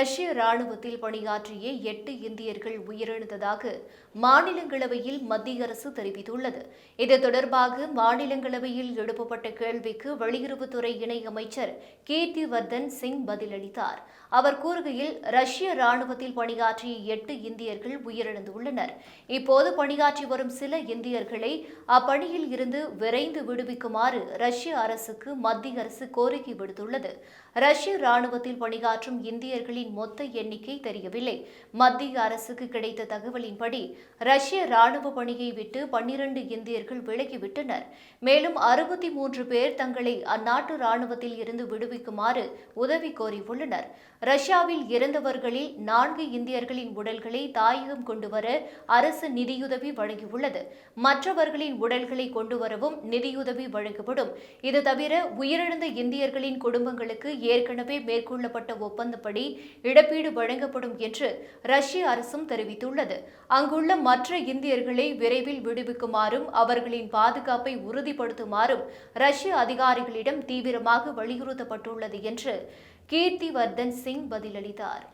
ரஷ்ய ராணுவத்தில் பணியாற்றிய எட்டு இந்தியர்கள் உயிரிழந்ததாக மாநிலங்களவையில் மத்திய அரசு தெரிவித்துள்ளது. இது தொடர்பாக மாநிலங்களவையில் எழுப்பப்பட்ட கேள்விக்கு வெளியுறவுத்துறை இணையமைச்சர் கீர்த்திவர்தன் சிங் பதிலளித்தார். அவர் கூறுகையில் ரஷ்ய ராணுவத்தில் பணியாற்றிய எட்டு இந்தியர்கள் உயிரிழந்துள்ளனர். இப்போது பணியாற்றி வரும் சில இந்தியர்களை அப்பணியில் இருந்து விரைந்து விடுவிக்குமாறு ரஷ்ய அரசுக்கு மத்திய அரசு கோரிக்கை விடுத்துள்ளது. ரஷ்ய ராணுவத்தில் பணியாற்றும் இந்தியர்களின் மொத்த எண்ணிக்கை தெரியவில்லை. மத்திய அரசுக்கு கிடைத்த தகவலின்படி ரஷ்ய ராணுவ பணியை விட்டு பன்னிரண்டு இந்தியர்கள் விலகிவிட்டனர். மேலும் அறுபத்தி மூன்று பேர் தங்களை அந்நாட்டு ராணுவத்தில் இருந்து விடுவிக்குமாறு உதவி கோரியுள்ளனர். ரஷ்யாவில் இறந்தவர்களில் நான்கு இந்தியர்களின் உடல்களை தாயகம் கொண்டுவர அரசு நிதியுதவி வழங்கியுள்ளது. மற்றவர்களின் உடல்களை கொண்டுவரவும் நிதியுதவி வழங்கப்படும். இது தவிர உயிரிழந்த இந்தியர்களின் குடும்பங்களுக்கு ஏற்கனவே மேற்கொள்ளப்பட்ட ஒப்பந்தப்படி இழப்பீடு வழங்கப்படும் என்று ரஷ்ய அரசும் தெரிவித்துள்ளது. அங்குள்ள மற்ற இந்தியர்களை விரைவில் விடுவிக்குமாறும் அவர்களின் பாதுகாப்பை உறுதிப்படுத்துமாறும் ரஷ்ய அதிகாரிகளிடம் தீவிரமாக வலியுறுத்தப்பட்டுள்ளது என்று கீர்த்திவர்தன் சிங் பதிலளித்தார்.